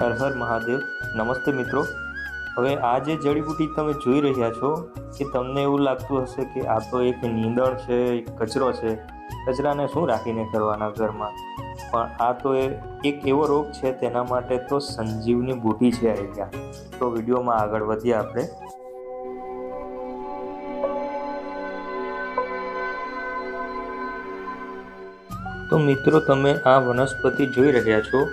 હર હર મહાદેવ. નમસ્તે મિત્રો. હવે આ જે જડીબુટી તમે જોઈ રહ્યા છો કે તમને એવું લાગતું હશે કે આ તો એક નીંદણ છે, એક કચરો છે. કચરાને શું રાખીને કરવાના ઘરમાં? પણ આ તો એ એક એવો રોગ છે, તેના માટે તો સંજીવની બુટી છે અહીંયા તો વિડીયોમાં આગળ વધીએ આપણે. તો મિત્રો, તમે આ વનસ્પતિ જોઈ રહ્યા છો.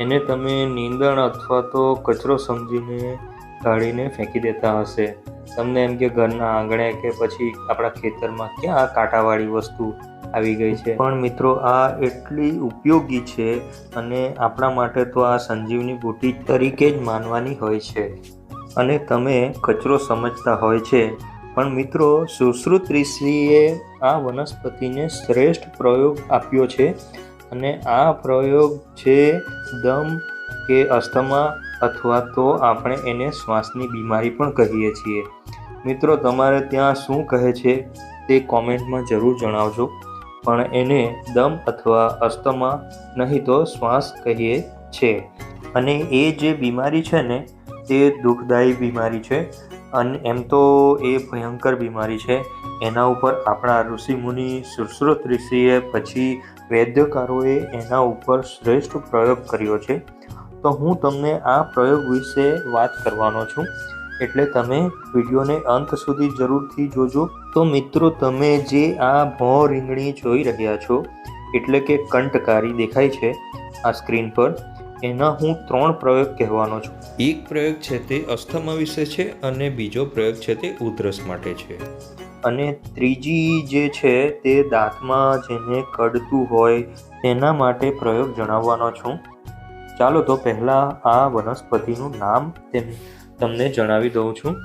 એને તમે નીંદણ અથવા તો કચરો સમજીને કાઢીને ફેંકી દેતા હશે. તમને એમ કે ઘરના આંગણે કે પછી આપણા ખેતરમાં ક્યાં કાંટાવાળી વસ્તુ આવી ગઈ છે? પણ મિત્રો, આ એટલી ઉપયોગી છે અને આપણા માટે તો આ સંજીવની બુટી તરીકે જ માનવાની હોય છે. અને તમે કચરો સમજતા હોય છે. પણ મિત્રો, સુશ્રુત ઋષિએ આ વનસ્પતિને શ્રેષ્ઠ પ્રયોગ આપ્યો છે. અને આ પ્રયોગ છે દમ કે અસ્થમા અથવા તો આપણે એને શ્વાસની બીમારી પણ કહીએ છીએ. મિત્રો, તમારે ત્યાં શું કહે છે તે કોમેન્ટમાં જરૂર જણાવજો. પણ એને દમ અથવા અસ્થમા નહીં તો શ્વાસ કહીએ છે. અને એ જે બીમારી છે ને, તે દુઃખદાયી બીમારી છે. અને એમ તો એ ભયંકર બીમારી છે. એના ઉપર આપણા ઋષિમુનિ સુશ્રુત ઋષિએ પછી વૈદ્યકારોએ એના ઉપર શ્રેષ્ઠ પ્રયોગ કર્યો છે. તો હું તમને આ પ્રયોગ વિશે વાત કરવાનો છું. એટલે તમે વિડીયોને અંત સુધી જરૂરથી જોજો. તો મિત્રો, તમે જે આ ભો રીંગણી જોઈ રહ્યા છો, એટલે કે કંટકારી દેખાય છે આ સ્ક્રીન પર, એના હું ત્રણ પ્રયોગ કહેવાનો છું. એક પ્રયોગ છે તે અસ્થમા વિશે છે અને બીજો પ્રયોગ છે તે ઉધરસ માટે છે. અને ત્રીજી જે છે તે દાંતમાં જેને કડતું હોય તેના માટે પ્રયોગ જણાવવાનો છું. ચાલો તો પહેલાં આ વનસ્પતિનું નામ તેમ, તમને જણાવી દઉં છું.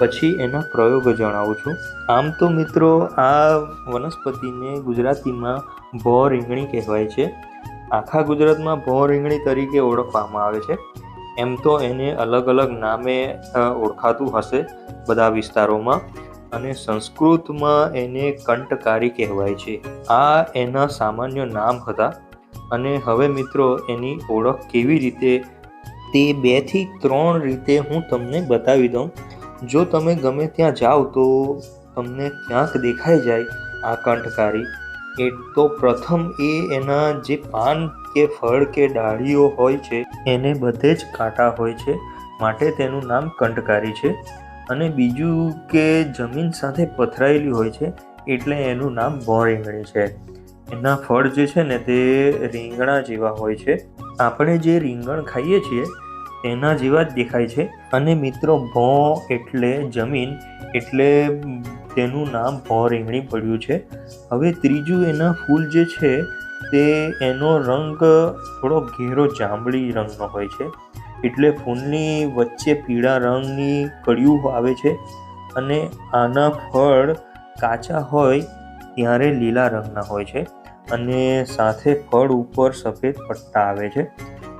પછી એના પ્રયોગ જણાવું છું. આમ તો મિત્રો આ વનસ્પતિને ગુજરાતીમાં ભો રીંગણી કહેવાય છે. આખા ગુજરાતમાં ભો રીંગણી તરીકે ઓળખવામાં આવે છે. એમ તો એને અલગ અલગ નામે ઓળખાતું હશે બધા વિસ્તારોમાં. અને સંસ્કૃતમાં એને કંટકારી કહેવાય છે. આ એના સામાન્ય નામ હતા. અને હવે મિત્રો એની ઓળખ કેવી રીતે તે બેથી ત્રણ રીતે હું તમને બતાવી દઉં. જો તમે ગમે ત્યાં જાઓ તો તમને ક્યાંક દેખાઈ જાય આ કંઠકારી એ તો પ્રથમ એ એના જે પાન કે ફળ કે ડાળીઓ હોય છે, એને બધે જ કાંટા હોય છે. માટે તેનું નામ કંટકારી છે. અને બીજું કે જમીન સાથે પથરાયેલી હોય છે, એટલે એનું નામ ભોરીંગણી છે. એના ફળ જે છે ને, તે રીંગણા જેવા હોય છે. આપણે જે રીંગણ ખાઈએ છીએ તેના જેવા જ દેખાય છે. અને મિત્રો, ભો એટલે જમીન, એટલે તેનું નામ ભો રીંગણી પડ્યું છે. હવે ત્રીજું એના ફૂલ જે છે, તે એનો રંગ થોડો ઘેરો જાંબલી રંગનો હોય છે. એટલે ફૂલની વચ્ચે પીળા રંગની કળિયું આવે છે અને આના ફળ કાચા હોય ત્યારે લીલા રંગના હોય છે અને સાથે ફળ ઉપર સફેદ પટ્ટા આવે છે.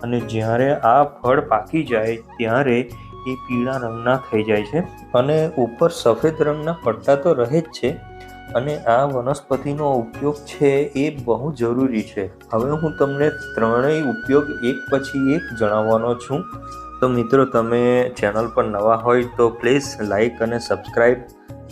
અને જ્યારે આ ફળ પાકી જાય ત્યારે એ પીળા રંગના થઈ જાય છે અને ઉપર સફેદ રંગના પટ્ટા તો રહે જ છે અને આ વનસ્પતિનો ઉપયોગ છે એ બહુ જરૂરી છે. હવે હું તમને ત્રણેય ઉપયોગ એક પછી એક જણાવવાનો છું. તો મિત્રો, તમે ચેનલ પર નવા હોય તો પ્લીઝ લાઈક અને સબસ્ક્રાઈબ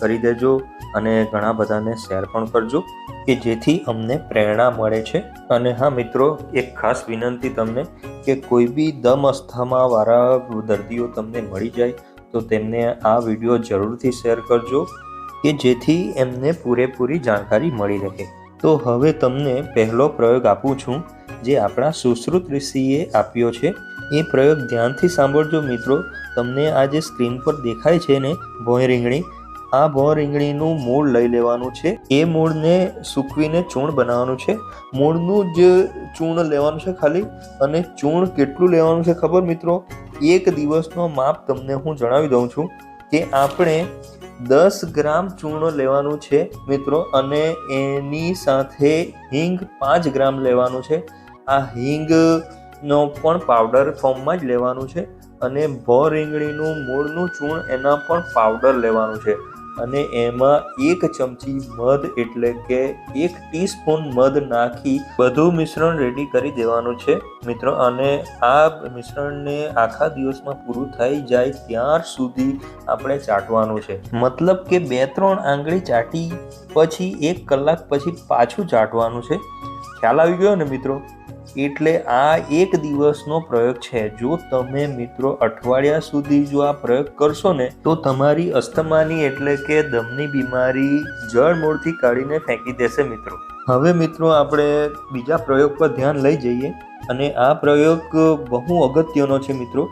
કરી દેજો અને ઘણા બધાને શેર પણ કરજો, કે જેથી અમને પ્રેરણા મળે છે. અને હા, મિત્રો, એક ખાસ વિનંતી તમને કે કોઈ બી દમ અસ્થમાવાળા દર્દીઓ તમને મળી જાય, તો તેમને આ વીડિયો જરૂરથી શેર કરજો. કે જેથી એમને પૂરેપૂરી જાણકારી મળી રહે. તો હવે તમને પહેલો પ્રયોગ આપું છું, જે આપણા સુશ્રુત ઋષિએ આપ્યો છે. એ પ્રયોગ ધ્યાનથી સાંભળજો મિત્રો. તમને આ જે સ્ક્રીન પર દેખાય છે ને, ભોંય રીંગણી, આ ભો રીંગણીનું મૂળ લઈ લેવાનું છે. એ મૂળને સૂકવીને ચૂર્ણ બનાવવાનું છે. મૂળનું જ ચૂર્ણ લેવાનું છે ખાલી. અને ચૂર્ણ કેટલું લેવાનું છે ખબર મિત્રો? એક દિવસનો માપ તમને હું જણાવી દઉં છું કે આપણે દસ ગ્રામ ચૂર્ણ લેવાનું છે, મિત્રો. અને એની સાથે હિંગ પાંચ ગ્રામ લેવાનું છે. આ હિંગનો પણ પાવડર ફોર્મમાં જ લેવાનું છે. અને ભો રીંગણીનું મૂળનું ચૂર્ણ એના પણ પાવડર લેવાનું છે. અને એમાં એક ચમચી મધ એટલે કે એક ટીસ્પૂન મધ નાખી બધું મિશ્રણ રેડી કરી દેવાનું છે. મિત્રો, અને આ મિશ્રણને આખા દિવસમાં પૂરું થઈ જાય ત્યાર સુધી આપણે ચાટવાનું છે. મતલબ કે બે ત્રણ આંગળી ચાટી પછી એક કલાક પછી પાછું ચાટવાનું છે. ખ્યાલ આવી ગયો ને મિત્રો? એટલે આ એક દિવસનો પ્રયોગ છે. જો તમે મિત્રો અઠવાડિયા સુધી જો આ પ્રયોગ કરશો ને, તો તમારી અસ્થમાની એટલે કે દમની બીમારી જળ મૂળથી કાઢીને ફેંકી દેશે મિત્રો. હવે મિત્રો આપણે બીજા પ્રયોગ પર ધ્યાન લઈ જઈએ. અને આ પ્રયોગ બહુ અગત્યનો છે મિત્રો.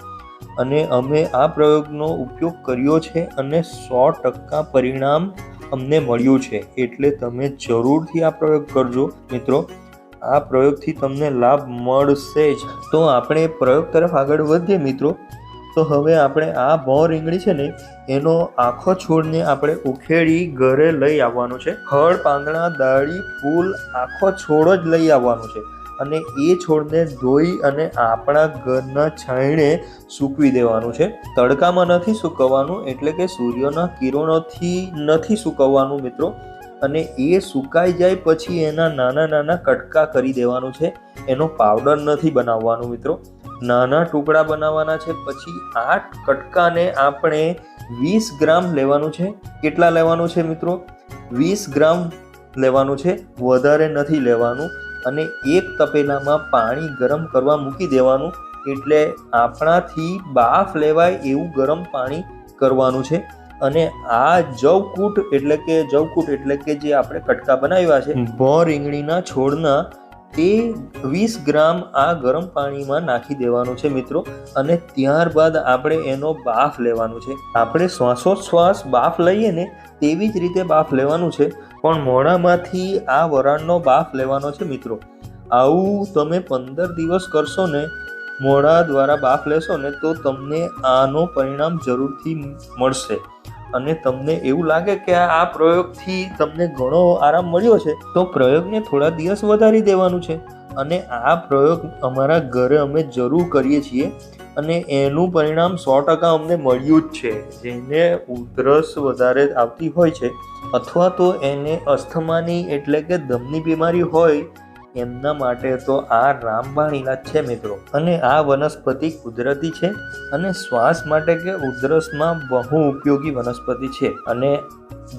અને અમે આ પ્રયોગનો ઉપયોગ કર્યો છે અને સો ટકા પરિણામ અમને મળ્યું છે. એટલે તમે જરૂરથી આ પ્રયોગ કરજો મિત્રો. આ પ્રયોગથી તમને લાભ મળશે જ. તો આપણે પ્રયોગ તરફ આગળ વધીએ મિત્રો. તો હવે આપણે આ ભો રીંગણી છે ને, એનો આખો છોડને આપણે ઉખેડી ઘરે લઈ આવવાનો છે. ફળ પાંદડા દાળી ફૂલ, આખો છોડ જ લઈ આવવાનો છે. અને એ છોડને ધોઈ અને આપણા ઘરના છાંયણે સૂકવી દેવાનું છે. તડકામાં નથી સૂકવવાનું, એટલે કે સૂર્યના કિરણોથી નથી સૂકવવાનું મિત્રો. અને એ સુકાઈ જાય પછી એના નાના નાના કટકા કરી દેવાનું છે. એનો પાવડર નથી બનાવવાનો મિત્રો. નાના ટુકડા બનાવવાના છે. પછી આ કટકાને આપણે વીસ ગ્રામ લેવાનું છે. કેટલા લેવાનું છે મિત્રો? વીસ ગ્રામ લેવાનું છે. વધારે નથી લેવાનું. અને એક તપેલામાં પાણી ગરમ કરવા મૂકી દેવાનું. એટલે આપણાથી બાફ લેવાય એવું ગરમ પાણી કરવાનું છે. અને આ જવકૂટ એટલે કે જવકૂટ એટલે કે જે આપણે કટકા બનાવ્યા છે ભો રીંગણીના છોડના તે વીસ ગ્રામ આ ગરમ પાણીમાં નાખી દેવાનું છે મિત્રો. અને ત્યારબાદ આપણે એનો બાફ લેવાનો છે. આપણે શ્વાસોશ્વાસ બાફ લઈએ ને તેવી જ રીતે બાફ લેવાનું છે. પણ મોઢામાંથી આ વરાળનો બાફ લેવાનો છે મિત્રો. આવું તમે પંદર દિવસ કરશો ને મોઢા દ્વારા બાફ લેશો ને તો તમને આનો પરિણામ જરૂરથી મળશે. અને તમને એવું લાગે કે આ પ્રયોગથી તમને ઘણો આરામ મળ્યો છે, તો પ્રયોગને થોડા દિવસ વધારી દેવાનું છે. અને આ પ્રયોગ અમારા ઘરે અમે જરૂર કરીએ છીએ અને એનું પરિણામ સો ટકા અમને મળ્યું જ છે. જેને ઉધરસ વધારે આવતી હોય છે, અથવા તો એને અસ્થમાની એટલે કે દમની બીમારી હોય એમના માટે તો આ રામબાણ ઇલાજ છે મિત્રો. અને આ વનસ્પતિ કુદરતી છે અને શ્વાસ માટે કે ઉધરસમાં બહુ ઉપયોગી વનસ્પતિ છે. અને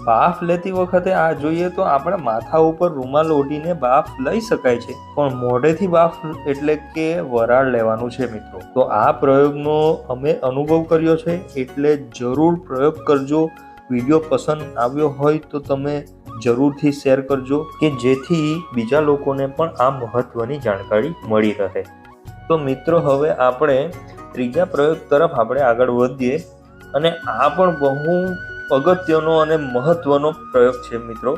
બાફ લેતી વખતે આ જોઈએ તો આપણે માથા ઉપર રૂમાલ ઓઢીને બાફ લઈ શકાય છે. પણ મોઢેથી બાફ એટલે કે વરાળ લેવાનું છે મિત્રો. તો આ પ્રયોગનો અમે અનુભવ કર્યો છે. એટલે જરૂર પ્રયોગ કરજો. વીડિયો પસંદ આવ્યો હોય તો તમે જરૂરથી શેર કરજો કે જેથી બીજા લોકોને પણ આ મહત્વની જાણકારી મળી રહે. તો મિત્રો, હવે આપણે ત્રીજા પ્રયોગ તરફ આપણે આગળ વધીએ અને આ પણ બહુ અગત્યનો અને મહત્વનો પ્રયોગ છે મિત્રો.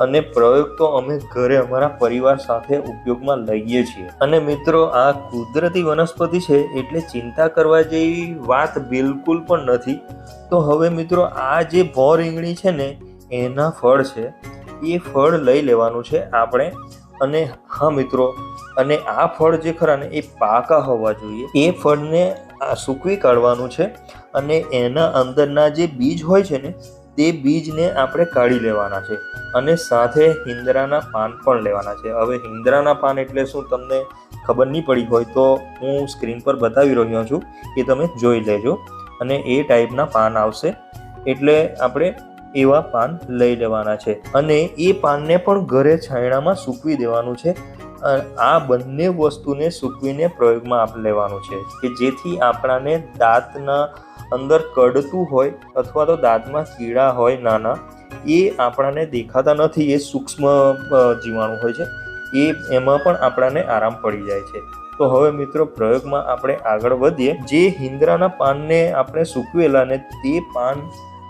અને પ્રયોગ તો અમે ઘરે અમારા પરિવાર સાથે ઉપયોગમાં લઈએ છીએ. અને મિત્રો, આ કુદરતી વનસ્પતિ છે એટલે ચિંતા કરવા જેવી વાત બિલકુલ પણ નથી. તો હવે મિત્રો, આ જે ભો રીંગણી છે ને, એના ફળ છે. એ ફળ લઈ લેવાનું છે આપણે. અને હા મિત્રો, અને આ ફળ જે ખરા ને, એ પાકા હોવા જોઈએ. એ ફળને સૂકવી કાઢવાનું છે. અને એના અંદરના જે બીજ હોય છે ને તે બીજને આપણે કાઢી લેવાના છે અને સાથે હિંદરાના પાન પણ લેવાના છે. હવે હિંદરાના પાન એટલે શું તમને ખબર નહીં પડી હોય તો હું સ્ક્રીન પર બતાવી રહ્યો છું એ તમે જોઈ લેજો અને એ ટાઈપના પાન આવશે. એટલે આપણે એવા પાન લઈ લેવાના છે અને એ પાનને પણ ઘરે છાંયડામાં સૂકવી દેવાનું છે. આ બંને વસ્તુને સૂકવીને પ્રયોગમાં આપ લેવાનું છે કે જેથી આપણાને દાંતના અંદર કડતું હોય અથવા તો દાંતમાં કીડા હોય નાના, એ આપણાને દેખાતા નથી, એ સૂક્ષ્મ જીવાણુ હોય છે, એ એમાં પણ આપણાને આરામ પડી જાય છે. તો હવે મિત્રો પ્રયોગમાં આપણે આગળ વધીએ. જે હિંદરાના પાનને આપણે સૂકવેલા ને તે પાન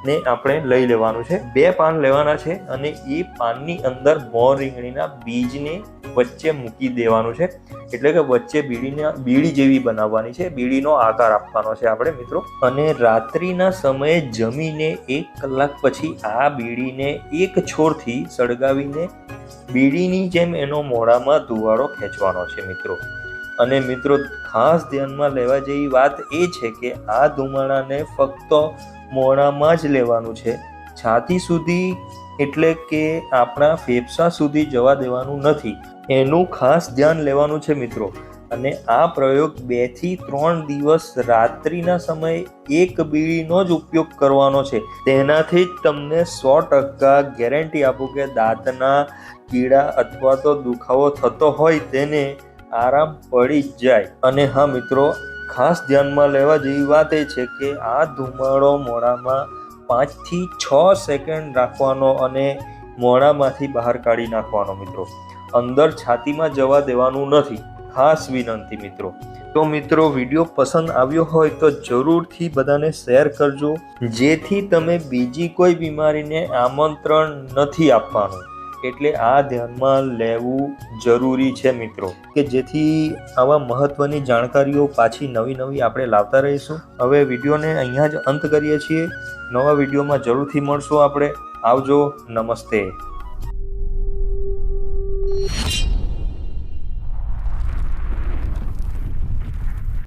ને આપણે લઈ લેવાનું છે. બે પાન લેવાના છે અને એ પાનની અંદર મોર રીંગણીના બીજને વચ્ચે મૂકી દેવાનું છે. એટલે કે વચ્ચે બીડીને, બીડી જેવી બનાવવાની છે. બીડીનો આકાર આપવાનો છે આપણે મિત્રો. અને રાત્રિના સમયે જમીને એક કલાક પછી આ બીડીને એક છોડથી સળગાવીને બીડીની જેમ એનો મોઢામાં ધુવાડો ખેંચવાનો છે મિત્રો. અને મિત્રો, ખાસ ધ્યાનમાં લેવા જેવી વાત એ છે કે આ ધુમાડાને ફક્ત મોડામાં જ લેવાનું છે. છાતી સુધી એટલે કે આપણા ફેફસા સુધી જવા દેવાનું નથી. એનું ખાસ ધ્યાન લેવાનું છે મિત્રો. અને આ પ્રયોગ બેથી ત્રણ દિવસ રાત્રિના સમયે એક બીડીનો જ ઉપયોગ કરવાનો છે. તેનાથી જ તમને સો ટકા ગેરંટી આપું કે દાંતના કીડા અથવા તો દુખાવો થતો હોય તેને આરામ પડી જાય. અને હા મિત્રો, ખાસ ધ્યાનમાં લેવા જેવી વાત એ છે કે આ ધુમાડો મોડામાં પાંચથી છ સેકન્ડ રાખવાનો અને મોડામાંથી બહાર કાઢી નાખવાનો મિત્રો. અંદર છાતીમાં જવા દેવાનું નથી. ખાસ વિનંતી મિત્રો. તો મિત્રો, વીડિયો પસંદ આવ્યો હોય તો જરૂરથી બધાને શેર કરજો, જેથી તમે બીજી કોઈ બીમારીને આમંત્રણ નથી આપવાનું. એટલે આ ધ્યાનમાં લેવું જરૂરી છે મિત્રો. કે જેથી આવા મહત્વની જાણકારીઓ પાછી નવી નવી આપણે લાવતા રહીશું. હવે વિડીયોને અહીંયા જ અંત કરીએ છીએ. નવા વિડીયોમાં જરૂરથી મળશું આપણે. આવજો. નમસ્તે.